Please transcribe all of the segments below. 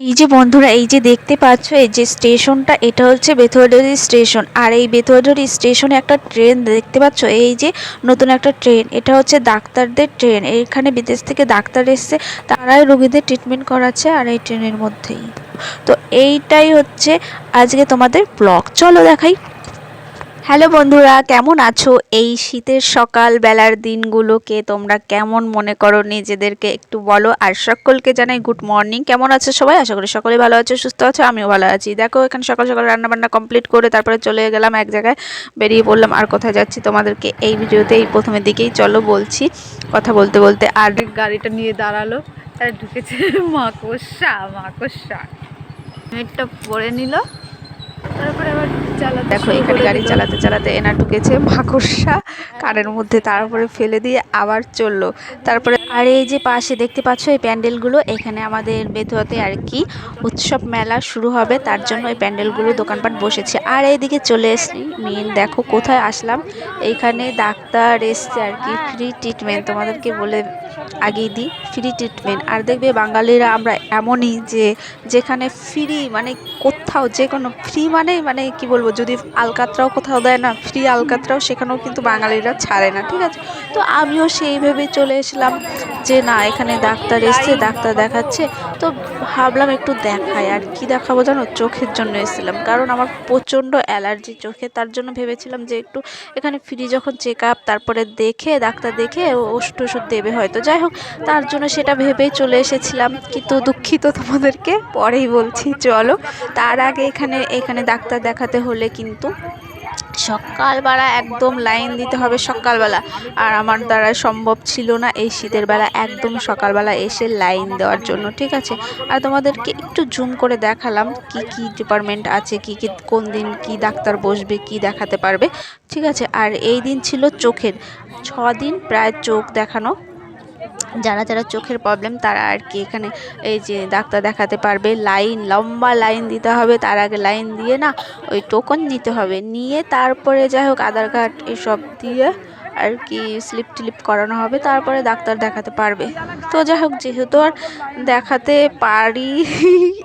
এই যে বন্ধুরা, এই যে দেখতে পাচ্ছ, এই যে স্টেশনটা, এটা হচ্ছে বেথুয়াডুরি স্টেশন। আর এই বেথুয়াডুরি স্টেশনে একটা ট্রেন দেখতে পাচ্ছ? এই যে নতুন একটা ট্রেন, এটা হচ্ছে ডাক্তারদের ট্রেন। এখানে বিদেশ থেকে ডাক্তার এসছে, তারাই রোগীদের ট্রিটমেন্ট করাচ্ছে আর এই ট্রেনের মধ্যেই। তো এইটাই হচ্ছে আজকে তোমাদের ব্লগ চলো দেখাই। হ্যালো বন্ধুরা, কেমন আছো? এই শীতের সকাল বেলার দিনগুলোকে তোমরা কেমন মনে করো? নিজেদেরকে একটু বলো আর সকলকে জানাই গুড মর্নিং। কেমন আছো সবাই? আশা করি সকলে ভালো আছো, সুস্থ আছো, আমিও ভালো আছি। দেখো, এখানে সকাল সকাল রান্না বান্না কমপ্লিট করে তারপরে চলে গেলাম এক জায়গায়। বেরিয়ে পড়লাম আর কোথায় যাচ্ছি তোমাদেরকে এই ভিডিওতে, এই প্রথমের দিকেই চলো বলছি। কথা বলতে বলতে আর গাড়িটা নিয়ে দাঁড়াল। আর ঢুকেছে। মাকড়সা মাকড়সা। হেডটা পরে নিল। তারপরে দেখো এখানে গাড়ি চালাতে চালাতে এনা ঢুকেছে মাকড়সা। কারের মধ্যে, তারপরে ফেলে দিয়ে আবার চলল। তারপরে আর এই যে পাশে দেখতে পাচ্ছ এই প্যান্ডেলগুলো, এখানে আমাদের বেতুয়াতে আর কি উৎসব মেলা শুরু হবে, তার জন্য এই প্যান্ডেলগুলো দোকানপাট বসেছে। আর এইদিকে চলে এসছি মেন দেখো কোথায় আসলাম। এইখানে ডাক্তার এসছে আর কি ফ্রি ট্রিটমেন্ট তোমাদেরকে বলে আগেই দিই ফ্রি ট্রিটমেন্ট আর দেখবে বাঙালিরা আমরা এমনই যে, যেখানে ফ্রি মানে কোথাও যে কোনো ফ্রি মানেই মানে কি বলব, যদি আলকাতরাও কোথাও দেয় না ফ্রি আলকাতরাও, সেখানেও কিন্তু বাঙালিরা ছাড়ে না, ঠিক আছে? তো আমিও সেই ভেবে চলে এসলাম যে না, এখানে ডাক্তার এসছে, ডাক্তার দেখাচ্ছে। তো ভাবলাম একটু দেখাই, আর কি দেখাবো জানো? চোখের জন্য এসেছিলাম। কারণ আমার প্রচণ্ড অ্যালার্জি চোখে, তার জন্য ভেবেছিলাম যে একটু এখানে ফ্রি যখন চেক আপ তারপরে দেখে, ডাক্তার দেখে ওষুধ ওষুধ দেবে হয়তো। যাই হোক, তার জন্য সেটা ভেবেই চলে এসেছিলাম। কিন্তু দুঃখিত তোমাদেরকে, পরেই বলছি, চলো। তার আগে এখানে এখানে ডাক্তার দেখাতে হলে কিন্তু সকালবেলা একদম লাইন দিতে হবে সকালবেলা। আর আমার দ্বারা সম্ভব ছিল না এই শীতের বেলা একদম সকালবেলা এসে লাইন দেওয়ার জন্য, ঠিক আছে? আর তোমাদেরকে একটু জুম করে দেখালাম কি কি ডিপার্টমেন্ট আছে, কি কি, কোন দিন কি ডাক্তার বসবে, কি দেখাতে পারবে, ঠিক আছে? আর এই দিন ছিল চোখের। ছ দিন প্রায় চোখ দেখানো যারা যারা চোখের প্রবলেম তারা আর কি এখানে এই যে ডাক্তার দেখাতে পারবে। লাইন, লম্বা লাইন দিতে হবে, তার আগে লাইন দিয়ে না ওই টোকন নিতে হবে। নিয়ে তারপরে যাই হোক, আধার কার্ড এসব দিয়ে আর কি স্লিপ টিলিপ করানো হবে, তারপরে ডাক্তার দেখাতে পারবে। তো যাই হোক, যেহেতু আর দেখাতে পারি,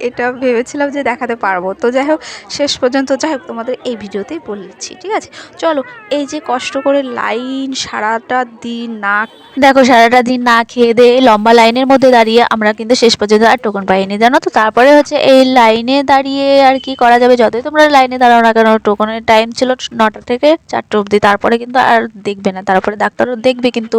এটা ভেবেছিলাম যে দেখাতে পারব। তো যাই হোক, শেষ পর্যন্ত যাই হোক, তোমাদের এই ভিডিওতেই বলছি ঠিক আছে? চলো, এই যে কষ্ট করে লাইন সারাটা দিন না দেখো, সারাটা দিন না খেয়ে দিয়ে লম্বা লাইনের মধ্যে দাঁড়িয়ে আমরা কিন্তু শেষ পর্যন্ত আর টোকন পাইনি, জানো তো? তারপরে হচ্ছে এই লাইনে দাঁড়িয়ে আর কি করা যাবে? যতই তোমরা লাইনে দাঁড়াও না কেন টোকনের টাইম ছিল নটা থেকে চারটে অবধি, তারপরে কিন্তু আর দেখবে না। তারপরে ডাক্তারও দেখবে কিন্তু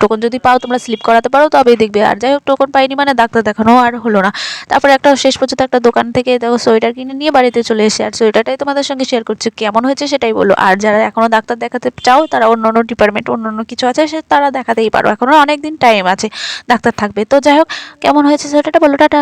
টোকন যদি পাও তোমরা স্লিপ করাতে পারো, তবেই দেখবে। আর যাই হোক টোকন পাইনি মানে ডাক্তার দেখানো আর হলো না। তারপরে একটা শেষ পর্যন্ত একটা দোকান থেকে দেখো সোয়েটার কিনে নিয়ে বাড়িতে চলে এসে আর সোয়েটারটাই তোমাদের সঙ্গে শেয়ার করছি। কেমন হয়েছে সেটাই বলো। আর যারা এখনও ডাক্তার দেখাতে চাও, তারা অন্য অন্য ডিপার্টমেন্ট অন্য অন্য কিছু আছে, সে তারা দেখাতেই পারো। এখনও অনেক দিন টাইম আছে, ডাক্তার থাকবে। তো যাই হোক, কেমন হয়েছে সোয়েটারটা বলো, টাটা।